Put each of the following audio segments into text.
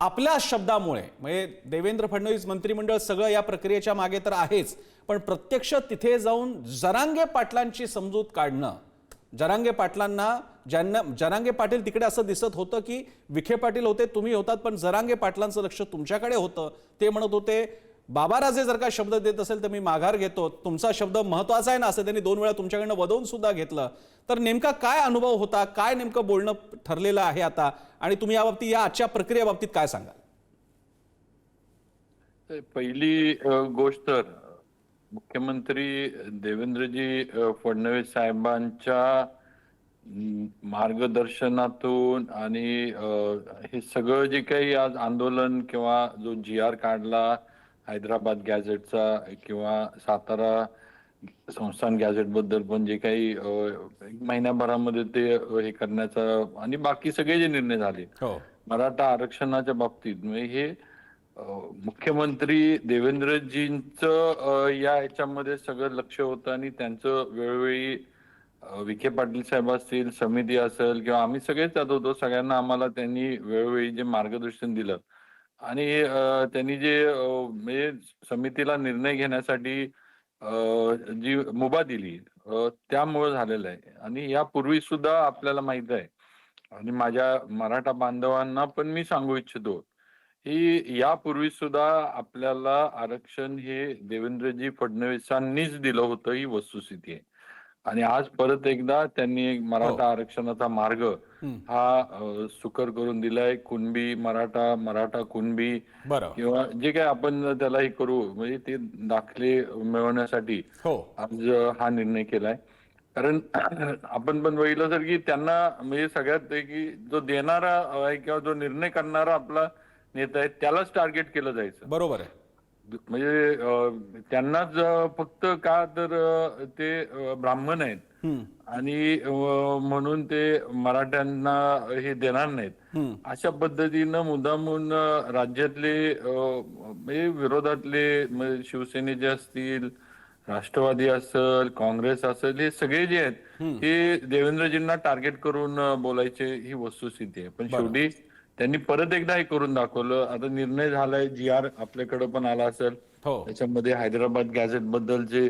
आपल्या शब्दामुळे म्हणजे देवेंद्र फडणवीस मंत्रिमंडळ सगळं या प्रक्रियेच्या मागे तर आहेच पण प्रत्यक्ष तिथे जाऊन जरांगे पाटलांची समजूत काढणं जरांगे पाटलांना ज्यांना जरांगे पाटील तिकडे असं दिसत होतं की विखे पाटील होते तुम्ही होतात पण जरांगे पाटलांचं लक्ष तुमच्याकडे होतं ते म्हणत होते बाबाराजे जर का शब्द देत असेल तर मी माघार घेतो. तुमचा शब्द महत्त्वाचा आहे ना असं त्यांनी दोन वेळा तुमच्याकडनं वदवून सुद्धा घेतलं. तर नेमका काय अनुभव होता? काय नेमकं बोलणं ठरलेलं आहे आता? आणि तुम्ही याबाबतीत या आजच्या प्रक्रियेबाबतीत काय सांगाल? पहिली गोष्ट तर मुख्यमंत्री देवेंद्रजी फडणवीस साहेबांच्या मार्गदर्शनातून आणि हे सगळं जे काही आज आंदोलन किंवा जो जी आर काढला हैदराबाद गॅझेटचा किंवा सातारा संस्थान गॅझेटबद्दल पण जे काही महिन्याभरामध्ये ते हे करण्याचा आणि बाकी सगळे जे निर्णय झाले हो. मराठा आरक्षणाच्या बाबतीत म्हणजे हे मुख्यमंत्री देवेंद्रजींचं या ह्याच्यामध्ये सगळं लक्ष होतं आणि त्यांचं वेळोवेळी विखे पाटील साहेब असतील समिती असेल किंवा आम्ही सगळेच जात होतो सगळ्यांना आम्हाला त्यांनी वेळोवेळी जे मार्गदर्शन दिलं आणि अ, त्यांनी जे अ, म्हणजे समितीला निर्णय घेण्यासाठी अ, जी मुभा दिली अ, त्यामुळे झालेलं आहे. आणि यापूर्वी सुद्धा आपल्याला माहीत आहे. आणि माझ्या मराठा बांधवांना पण मी सांगू इच्छितो की यापूर्वी सुद्धा आपल्याला आरक्षण हे देवेंद्रजी फडणवीसांनीच दिलं होतं ही वस्तुस्थिती आहे. आणि आज परत एकदा त्यांनी एक मराठा आरक्षणाचा मार्ग. हा सुकर करून दिलाय. कुणबी मराठा मराठा कुणबी किंवा जे काही आपण त्याला हे करू म्हणजे ते दाखले मिळवण्यासाठी हो. आज हा निर्णय केलाय. कारण आपण पण बघितलं तर की त्यांना म्हणजे सगळ्यात आहे की जो देणारा आहे किंवा जो निर्णय करणारा आपला नेता आहे त्यालाच टार्गेट केलं जायचं. बरोबर आहे. म्हणजे त्यांनाच फक्त का तर ते ब्राह्मण आहेत. आणि म्हणून ते मराठ्यांना हे देणार नाहीत. अशा पद्धतीनं मुद्दामून राज्यातले म्हणजे विरोधातले शिवसेनेचे असतील राष्ट्रवादी असेल काँग्रेस असेल हे सगळे जे आहेत हे देवेंद्रजींना टार्गेट करून बोलायचे ही वस्तुस्थिती आहे. पण शेवटी त्यांनी परत एकदा हे करून दाखवलं. आता निर्णय झालाय जी आर आपल्याकडे पण आला असेल त्याच्यामध्ये हैदराबाद गॅझेटबद्दल जे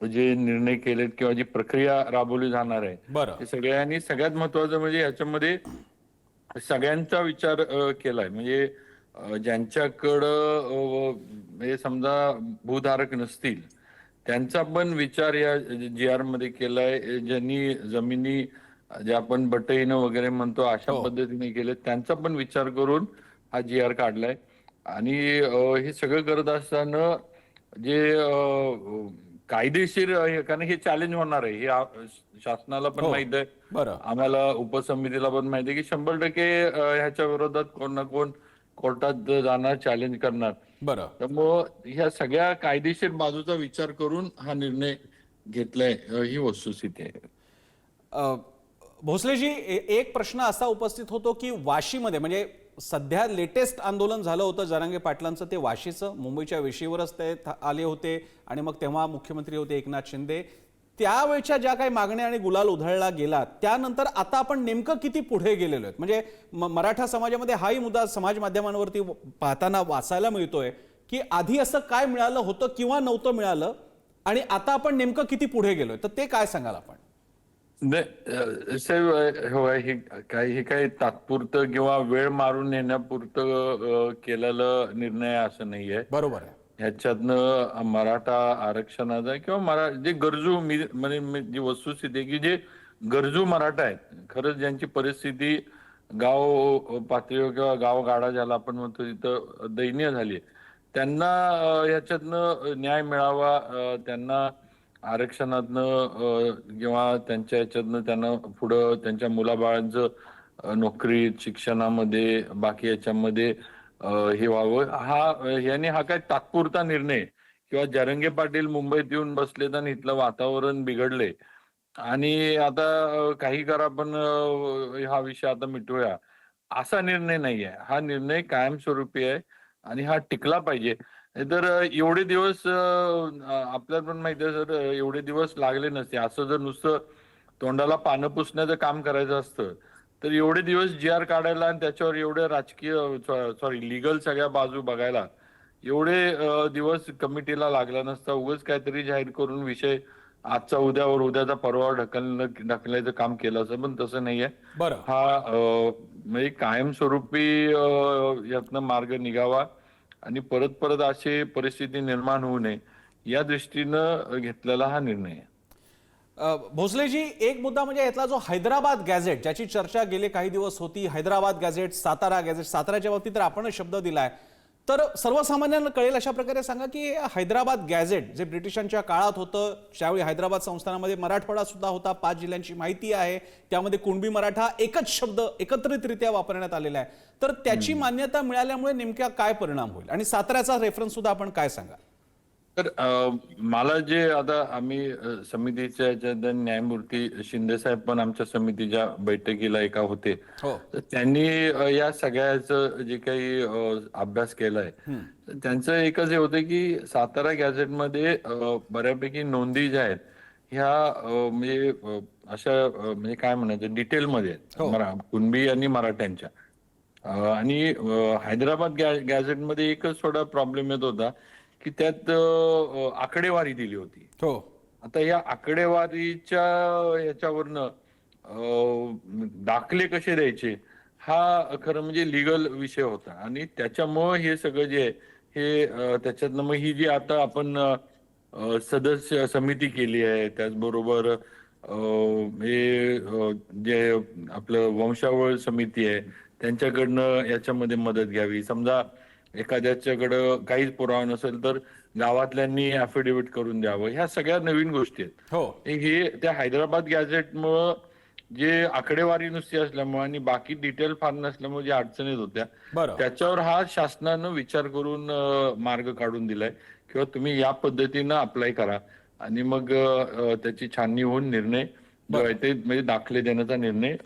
जे निर्णय केलेत किंवा जी प्रक्रिया राबवली जाणार आहे बरं. हे सगळ्यांनी सगळ्यात महत्वाचं म्हणजे याच्यामध्ये सगळ्यांचा विचार केलाय. म्हणजे ज्यांच्याकडं म्हणजे समजा भूधारक नसतील त्यांचा पण विचार या जी आरमध्ये केलाय. ज्यांनी जमिनी जे आपण बटईनं वगैरे म्हणतो अशा हो. पद्धतीने केले त्यांचा पण विचार करून हा जी आर काढलाय. आणि हे सगळं करत असताना जे कायदेशीर कारण हे चॅलेंज होणार आहे. हे शासनाला पण हो. माहीत आहे. बरं. आम्हाला उपसमितीला पण माहिती आहे की शंभर टक्के ह्याच्या विरोधात कोण ना कोण कोर्टात जाणार चॅलेंज करणार. बरं. त्यामुळं ह्या सगळ्या कायदेशीर बाजूचा विचार करून हा निर्णय घेतलाय ही वस्तुस्थिती आहे. भोसलेजी एक प्रश्न असा उपस्थित होतो की वाशीमध्ये म्हणजे सध्या लेटेस्ट आंदोलन झालं होतं जरांगे पाटलांचं ते वाशीचं. मुंबईच्या वेशीवरच ते थ- आले होते. आणि मग तेव्हा मुख्यमंत्री होते एकनाथ शिंदे. त्यावेळच्या ज्या काही मागण्या आणि गुलाल उधळला गेला त्यानंतर आता आपण नेमकं किती पुढे गेलेलो आहेत? म्हणजे मराठा समाजामध्ये हाही मुद्दा समाज माध्यमांवरती पाहताना वाचायला मिळतोय की आधी असं काय मिळालं होतं किंवा नव्हतं मिळालं? आणि आता आपण नेमकं किती पुढे गेलोय? तर ते काय सांगाल आपण? नाही, साहेब हो, हे काही हे काही तात्पुरतं किंवा वेळ मारून नेण्यापुरतं केलेलं निर्णय असं नाहीये बरोबर आहे. ह्याच्यातनं मराठा आरक्षणाचा किंवा मरा जे गरजू मी म्हणजे जी वस्तुस्थिती आहे की जे गरजू मराठा आहेत खरंच ज्यांची परिस्थिती गाव पातळीवर किंवा गाव गाडा ज्याला आपण म्हणतो तिथं दयनीय झाली त्यांना ह्याच्यातनं न्याय मिळावा त्यांना आरक्षणातनं किंवा त्यांच्या ह्याच्यातनं त्यांना पुढं त्यांच्या मुलाबाळांचं नोकरी नोकरीत शिक्षणामध्ये बाकी याच्यामध्ये हे व्हावं. हा याने हा काय तात्पुरता निर्णय. किंवा जरंगे पाटील मुंबईत येऊन बसलेत आणि इथलं वातावरण बिघडले आणि आता काही करा पण हा विषय आता मिटूया असा निर्णय नाही आहे हा निर्णय कायमस्वरूपी आहे आणि हा टिकला पाहिजे. तर एवढे दिवस आपल्याला पण माहिती आहे सर एवढे दिवस लागले नसते. असं जर नुसतं तोंडाला पानं पुसण्याचं काम करायचं असतं तर एवढे दिवस जी आर काढायला आणि त्याच्यावर एवढे राजकीय सॉरी लिगल सगळ्या बाजू बघायला एवढे दिवस कमिटीला लागला नसता. उगाच काहीतरी जाहीर करून विषय आजचा उद्यावर उद्याचा परवा ढकलणं ढकलायचं काम केलं असं पण तसं नाहीये बरं. हा म्हणजे कायमस्वरूपी यातनं मार्ग निघावा. आणि परत परत अशी परिस्थिती निर्माण होऊ नये या दृष्टीनं घेतलेला हा निर्णय आहे. भोसलेजी एक मुद्दा म्हणजे यातला जो हैदराबाद गॅझेट ज्याची चर्चा गेले काही दिवस होती हैदराबाद गॅझेट सातारा गॅझेट साताराच्या बाबतीत तर आपणच शब्द दिलाय. तर सर्वसामान्यांना कळेल अशा प्रकारे सांगा की हैदराबाद गॅझेट जे ब्रिटिशांच्या काळात होतं त्यावेळी हैदराबाद संस्थानामध्ये मराठवाडा सुद्धा होता पाच जिल्ह्यांची माहिती आहे त्यामध्ये कुणबी मराठा एकच शब्द एकत्रितरित्या वापरण्यात आलेला आहे. तर त्याची मान्यता मिळाल्यामुळे नेमक्या काय परिणाम होईल? आणि साताऱ्याचा रेफरन्स सुद्धा आपण काय सांगा तर मला जे आता आम्ही समितीच्या याच्यात न्यायमूर्ती शिंदे साहेब पण आमच्या समितीच्या बैठकीला एका होते हो तर त्यांनी या सगळ्याचं जे काही अभ्यास केलाय त्यांचं एकच हे होतं की सातारा गॅझेटमध्ये बऱ्यापैकी नोंदी ज्या आहेत ह्या म्हणजे अशा म्हणजे काय म्हणायचं डिटेलमध्ये आहेत. हो. मरा- कुणबी आणि मराठ्यांच्या आणि हैदराबाद गॅझेटमध्ये एकच थोडा प्रॉब्लेम येत होता की त्यात आकडेवारी दिली होती. हो. आता या आकडेवारीच्या याच्यावरनं दाखले कसे द्यायचे हा खरं म्हणजे लिगल विषय होता. आणि त्याच्यामुळं हे सगळं जे हे त्याच्यातनं मग ही जी आता आपण सदस्य समिती केली आहे त्याचबरोबर हे जे आपलं वंशावळ समिती आहे त्यांच्याकडनं याच्यामध्ये मदत घ्यावी. समजा एखाद्याच्याकडं काहीच पुरावा नसेल तर गावातल्यांनी अफिडेव्हिट करून द्यावं. ह्या सगळ्या नवीन गोष्टी आहेत. हो. हे त्या हैदराबाद गॅझेटमुळं जे आकडेवारी नुसती असल्यामुळे आणि बाकी डिटेल फार नसल्यामुळे ज्या अडचणीत होत्या त्याच्यावर हा शासनानं विचार करून मार्ग काढून दिलाय. किंवा तुम्ही या पद्धतीनं अप्लाय करा. आणि मग त्याची छाननी होऊन निर्णय ते म्हणजे दाखले देण्याचा निर्णय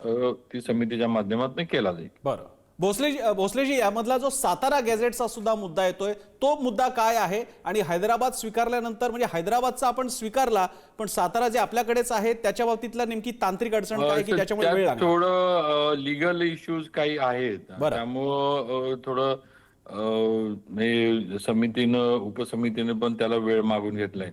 ती समितीच्या माध्यमातून केला जाईल. बरं. भोसलेजी भोसलेजी यामधला जो सातारा गॅझेटचा सुद्धा मुद्दा येतोय तो मुद्दा काय आहे? आणि हैदराबाद स्वीकारल्यानंतर म्हणजे हैदराबादचा आपण स्वीकारला पण सातारा जे आपल्याकडेच आहे त्याच्या बाबतीतला नेमकी तांत्रिक अडचण काय की त्याच्यामुळे थोडं लिगल इश्यूज काही आहेत. बरं. त्यामुळं थोडं समितीनं उपसमितीनं पण त्याला वेळ मागून घेतलाय.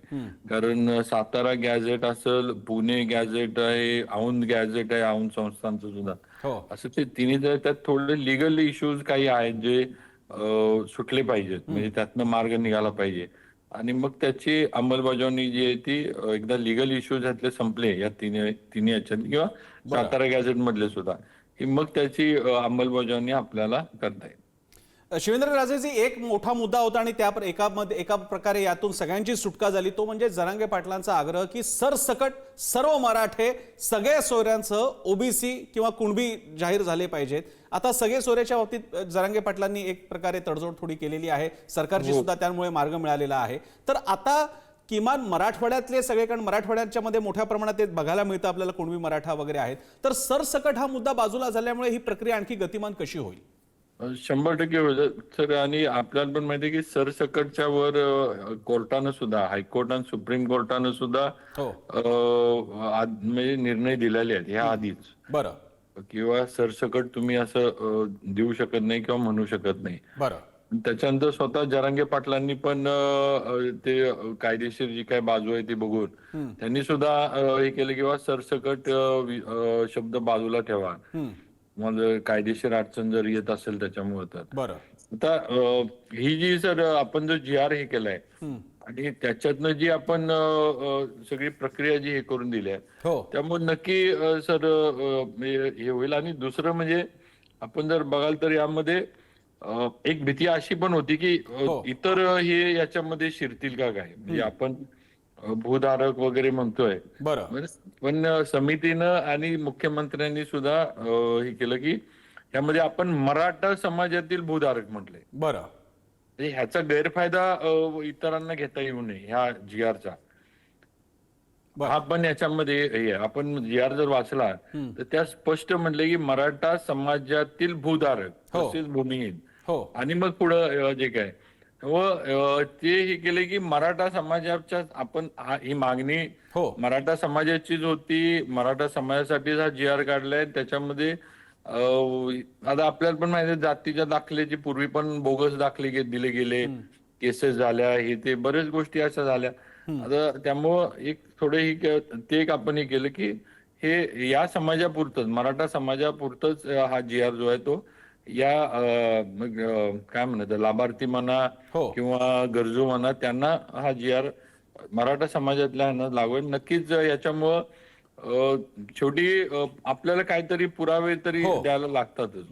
कारण सातारा गॅझेट असेल पुणे गॅझेट आहे औंध गॅझेट आहे औंध संस्थांचं सुद्धा. हो. असं ते तिन्ही जर त्यात थोडे लिगल इश्यूज काही आहेत जे सुटले पाहिजेत. म्हणजे त्यातनं मार्ग निघाला पाहिजे. आणि मग त्याची अंमलबजावणी जी आहे ती एकदा लिगल इश्यूज ह्यातले संपले या तिन्ही तिन्ही याच्यात किंवा सातारा गॅझेट मधले सुद्धा. की मग त्याची अंमलबजावणी आपल्याला करता येईल. शिवेंद्र राजेजी एक मोठा मुद्दा होता आणि त्या एका मध्ये एका प्रकारे यातून सगळ्यांची सुटका झाली. तो म्हणजे जरांगे पाटलांचा आग्रह की सरसकट सर्व मराठे सगळ्या सोयऱ्यांसह ओबीसी किंवा कुणबी जाहीर झाले पाहिजेत. आता सगळे सोयऱ्याच्या बाबतीत जरांगे पाटलांनी एक प्रकारे तडजोड थोडी केलेली आहे. सरकारची सुद्धा त्यामुळे मार्ग मिळालेला आहे. तर आता किमान मराठवाड्यातले सगळे कारण मराठवाड्याच्या मध्ये मोठ्या प्रमाणात ते बघायला मिळतं आपल्याला कुणबी मराठा वगैरे आहेत. तर सरसकट हा मुद्दा बाजूला झाल्यामुळे ही प्रक्रिया आणखी गतिमान कशी होईल? शंभर टक्के होईल. सर आणि आपल्याला पण माहिती की सरसकटच्या वर कोर्टानं सुद्धा हायकोर्ट सुप्रीम कोर्टानं सुद्धा हो. म्हणजे निर्णय दिलेले आहेत ह्या आधीच. बरं. किंवा सरसकट तुम्ही असं देऊ शकत नाही किंवा म्हणू शकत नाही. बरं. त्याच्यानंतर स्वतः जरांगे पाटलांनी पण ते कायदेशीर जी काय बाजू आहे ती बघून त्यांनी सुद्धा हे केलं किंवा सरसकट शब्द बाजूला ठेवा. मग कायदेशीर अडचण जर येत असेल त्याच्यामुळे तर. बरं. आता ही जी सर आपण जो जी आर हे केलाय आणि त्याच्यातनं जी आपण सगळी प्रक्रिया जी हे करून दिली आहे हो. त्यामुळे नक्की सर म्हणजे हे होईल. आणि दुसरं म्हणजे आपण जर बघाल तर यामध्ये एक भीती अशी पण होती की हो. इतर हे याच्यामध्ये शिरतील का काय? म्हणजे आपण भूधारक वगैरे म्हणतोय. बरं. पण समितीनं आणि मुख्यमंत्र्यांनी सुद्धा हे केलं की यामध्ये आपण मराठा समाजातील भूधारक म्हटले. बरं. म्हणजे ह्याचा गैरफायदा इतरांना घेता येऊ नये ह्या जी आरचा हा पण याच्यामध्ये. आपण जी आर जर वाचला तर त्या स्पष्ट म्हटले की मराठा समाजातील भूधारक हो. तसेच भूमिहीन. हो. आणि मग पुढं जे काय व अ, ते हे केले की मराठा समाजाच्या आपण हा- ही मागणी हो. मराठा समाजाचीच होती. मराठा समाजासाठीच हा जी आर काढलाय. त्याच्यामध्ये आता आपल्याला पण माहिती जातीच्या दाखल्याचे पूर्वी पण बोगस दाखले दिले गेले. केसेस झाल्या हे ते बरेच गोष्टी अशा झाल्या. आता त्यामुळं एक थोडं ही ते एक आपण हे केलं की हे या समाजापुरतच मराठा समाजापुरतच हा जी आर जो आहे तो या काय म्हणतात लाभार्थी म्हणा हो. किंवा गरजू म्हणा त्यांना हा जी आर मराठा समाजातल्या ह्यांना लागू नक्कीच याच्यामुळं शेवटी आपल्याला काहीतरी पुरावे तरी हो. द्यायला लागतातच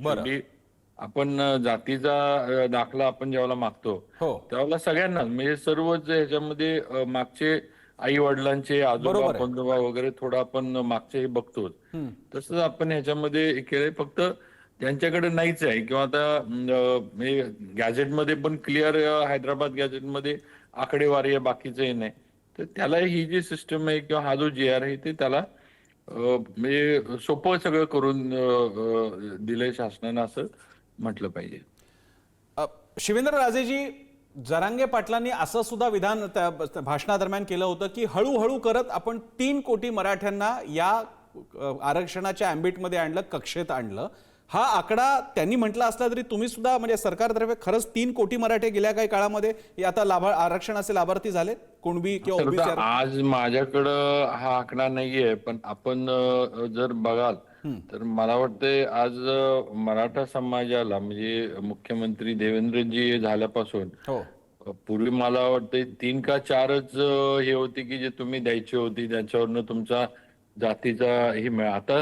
आपण जातीचा दाखला आपण जेव्हा मागतो हो त्यावेळेला सगळ्यांना म्हणजे सर्वच ह्याच्यामध्ये मागचे आई वडिलांचे आजोबा. पंजोबा वगैरे थोडं आपण मागचे बघतो तसंच आपण ह्याच्यामध्ये केलंय फक्त त्यांच्याकडे नाहीच आहे. किंवा आता म्हणजे गॅझेटमध्ये पण क्लिअर हैदराबाद गॅझेटमध्ये आकडेवारी आहे बाकीचं हे नाही. तर त्याला ही जी सिस्टम आहे किंवा हा जो जी आर आहे ते त्याला म्हणजे सोपं सगळं करून दिलंय शासनानं असं म्हटलं पाहिजे. शिवेंद्र राजेजी जरांगे पाटलांनी असं सुद्धा विधान त्या भाषणादरम्यान केलं होतं की हळूहळू करत आपण तीन कोटी मराठ्यांना या आरक्षणाच्या अँबिटमध्ये आणलं कक्षेत आणलं. हा आकडा त्यांनी म्हटला असला तरी तुम्ही सुद्धा म्हणजे सरकारतर्फे खरंच तीन कोटी मराठे गेल्या काही काळामध्ये आता लाभा आरक्षणाचे लाभार्थी झाले? कुणबी किंवा आज माझ्याकडं हा आकडा नाहीये पण आपण जर बघाल तर मला वाटतंय आज मराठा समाजाला म्हणजे मुख्यमंत्री देवेंद्रजी झाल्यापासून हो. पूर्वी मला वाटतंय तीन का चारच हे होते की जे तुम्ही द्यायची होती ज्यांच्यावरनं तुमचा जातीचा हे मिळा. आता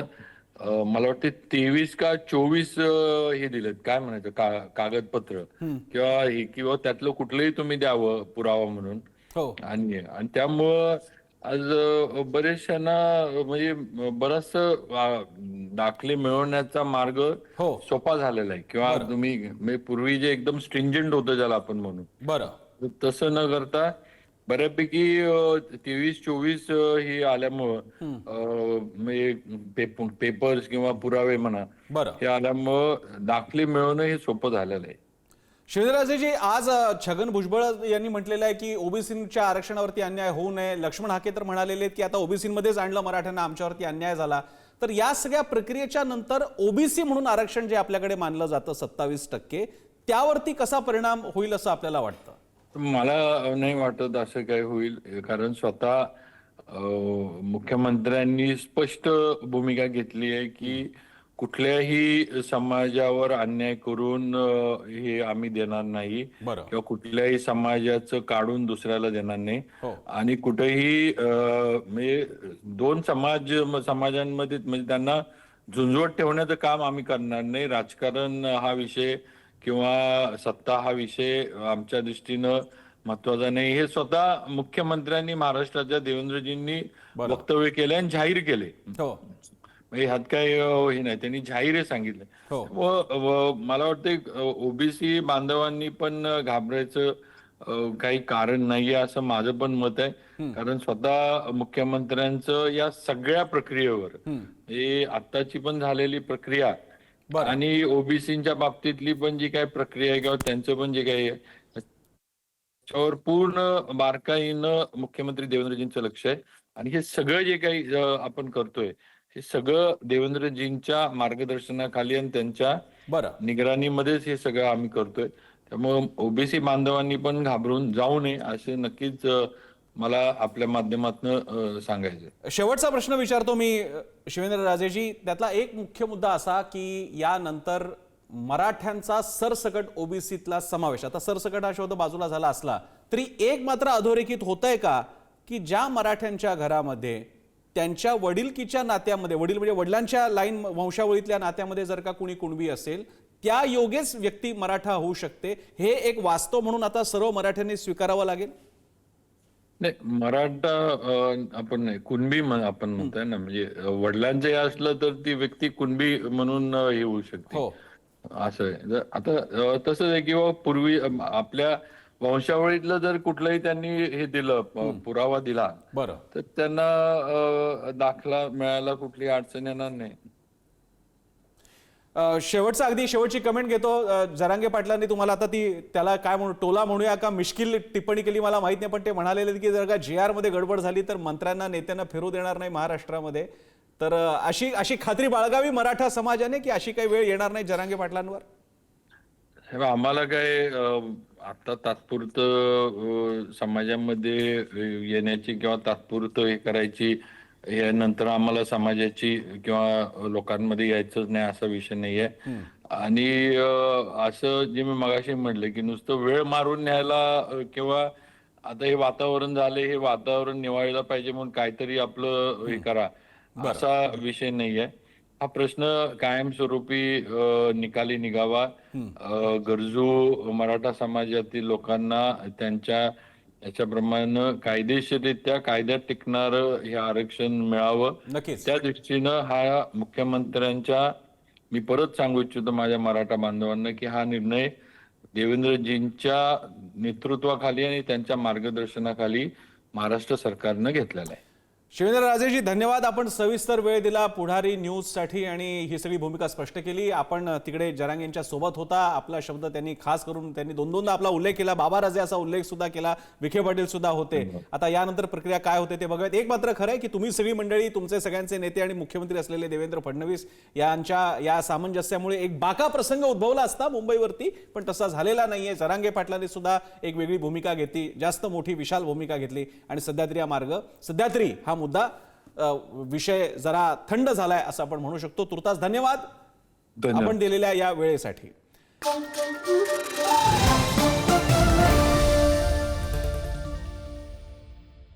मला वाटते तेवीस का चोवीस हे दिलेत. काय म्हणायचं? का कागदपत्र. किंवा हे किंवा त्यातलं कुठलंही तुम्ही द्यावं पुरावा म्हणून. हो. आणि आणि त्यामुळं आज बरेचशांना म्हणजे बराच दाखले मिळवण्याचा मार्ग हो. सोपा झालेला आहे. किंवा तुम्ही म्हणजे पूर्वी जे एकदम स्ट्रिंजंट होतं ज्याला आपण म्हणू. बरं. तसं न करता बऱ्यापैकी तेवीस चोवीस हे आल्यामुळं पेपर्स किंवा पुरावे म्हणा बरं. हे आल्यामुळं दाखले मिळवणं हे सोपं झालेलं आहे. शिवेंद्रराजेजी आज छगन भुजबळ यांनी म्हटलेलं आहे की ओबीसीच्या आरक्षणावरती अन्याय होऊ नये. लक्ष्मण हाके तर म्हणालेले की आता ओबीसीमध्येच आणलं मराठ्यांना आमच्यावरती अन्याय झाला. तर या सगळ्या प्रक्रियेच्या नंतर ओबीसी म्हणून आरक्षण जे आपल्याकडे मानलं जातं सत्तावीस टक्के त्यावरती कसा परिणाम होईल असं आपल्याला वाटतं? मला नाही वाटत असं काय होईल कारण स्वतः मुख्यमंत्र्यांनी स्पष्ट भूमिका घेतली आहे की कुठल्याही समाजावर अन्याय करून हे आम्ही देणार नाही किंवा कुठल्याही समाजाचं काढून दुसऱ्याला देणार नाही. हो. आणि कुठेही म्हणजे दोन समाज समाजांमध्ये म्हणजे त्यांना झुंजवत ठेवण्याचं काम आम्ही करणार नाही. राजकारण हा विषय किंवा सत्ता हा विषय आमच्या दृष्टीनं महत्त्वाचा नाही. हे स्वतः मुख्यमंत्र्यांनी महाराष्ट्राच्या देवेंद्रजींनी. वक्तव्य केले आणि जाहीर केले. हो. ह्यात काही अं, हे नाही. त्यांनी जाहीर सांगितलं. हो. व व मला वाटतं ओबीसी बांधवांनी पण घाबरायचं काही कारण नाहीये असं माझं पण मत आहे. कारण स्वतः मुख्यमंत्र्यांचं या सगळ्या प्रक्रियेवर हे आत्ताची पण झालेली प्रक्रिया. आणि ओबीसीच्या बाबतीतली पण जी काही प्रक्रिया आहे किंवा त्यांचं पण जे काही त्याच्यावर पूर्ण बारकाईनं मुख्यमंत्री देवेंद्रजींचं लक्ष आहे. आणि हे सगळं जे काही आपण करतोय हे सगळं देवेंद्रजींच्या मार्गदर्शनाखाली आणि त्यांच्या बरं. निगराणीमध्येच हे सगळं आम्ही करतोय. त्यामुळे ओबीसी बांधवांनी पण घाबरून जाऊ नये असे नक्कीच मला आपल्या माध्यमातून सांगायचं शेवटचा प्रश्न विचारतो मी शिवेंद्र राजेजी. त्यातला एक मुख्य मुद्दा असा की यानंतर मराठ्यांचा सरसकट ओबीसीतला समावेश आता सरसकट हा शब्द बाजूला झाला असला तरी एक मात्र अधोरेखित होत आहे का? की ज्या मराठ्यांच्या घरामध्ये त्यांच्या वडीलकीच्या नात्यामध्ये वडील म्हणजे वडिलांच्या लाईन वंशावळीतल्या नात्यामध्ये जर का कुणी कुणबी असेल त्या योगेच व्यक्ती मराठा होऊ शकते. हे एक वास्तव म्हणून आता सर्व मराठ्यांनी स्वीकारावं लागेल. नाही मराठा अ, आपण नाही कुणबी म्हण- आपण म्हणतोय ना म्हणजे अ, वडिलांचं हे असलं तर ती व्यक्ती कुणबी म्हणून अ, हे होऊ शकते. हो. असं आहे. जर आता अ, तसंच आहे किंवा पूर्वी आपल्या वंशावळीतलं जर कुठलंही त्यांनी हे दिलं पुरावा दिला बरं. तर त्यांना अ, दाखला मिळायला कुठली अडचण येणार नाही. शेवटचा अगदी शेवटची कमेंट घेतो. जरांगे पाटलांनी तुम्हाला आता ती त्याला काय म्हणू टोला म्हणूया का? मिश्किल टिप्पणी केली मला माहीत नाही पण ते म्हणालेले की जर का जे आरमध्ये गडबड झाली तर मंत्र्यांना नेत्यांना फिरू देणार नाही महाराष्ट्रामध्ये. तर अशी अशी खात्री बाळगावी मराठा समाजाने की अशी काही वेळ येणार नाही जरांगे पाटलांवर? हे आम्हाला काय आता तात्पुरतं समाजामध्ये येण्याची किंवा तात्पुरतं हे करायची हे नंतर आम्हाला समाजाची किंवा लोकांमध्ये यायचंच नाही असा विषय नाहीये. आणि असं जे मी मगाशी म्हटलं की नुसतं वेळ मारून न्यायला किंवा आता हे वातावरण झाले हे वातावरण निवाळलं पाहिजे म्हणून काहीतरी आपलं हे करा असा विषय नाहीये. हा प्रश्न कायमस्वरूपी निकाली निघावा. गरजू मराठा समाजातील लोकांना त्यांच्या याच्याप्रमाणे कायदेशीररित्या कायद्यात टिकणारं हे आरक्षण मिळावं. नक्कीच. त्या दृष्टीनं हा मुख्यमंत्र्यांच्या मी परत सांगू इच्छितो माझ्या मराठा बांधवांना की हा निर्णय देवेंद्रजींच्या नेतृत्वाखाली आणि त्यांच्या मार्गदर्शनाखाली महाराष्ट्र सरकारनं घेतलेला आहे. शिवेंद्र राजेजी धन्यवाद. आपण सविस्तर वेळ दिला पुढारी न्यूजसाठी आणि ही सगळी भूमिका स्पष्ट केली. आपण तिकडे जरांग यांच्या सोबत होता. आपला शब्द त्यांनी खास करून त्यांनी दोन दोनदा आपला उल्लेख केला. बाबा राजे असा उल्लेख सुद्धा केला. विखे पाटील सुद्धा होते. आता यानंतर प्रक्रिया काय होते ते बघूयात. एक मात्र खरं आहे की तुम्ही सगळी मंडळी तुमचे सगळ्यांचे नेते आणि मुख्यमंत्री असलेले देवेंद्र फडणवीस यांच्या या सामंजस्यामुळे एक बाका प्रसंग उद्भवला असता मुंबईवरती पण तसा झालेला नाहीये. जरांगे पाटलांनी सुद्धा एक वेगळी भूमिका घेतली. जास्त मोठी विशाल भूमिका घेतली. आणि सध्या तरी हा मार्ग. सध्या तरी हा मुद्दा विषय जरा थंड झालाय असं आपण म्हणू शकतो. तुर्तास धन्यवाद. धन्यवाद. आपण दिलेल्या या वेळेसाठी.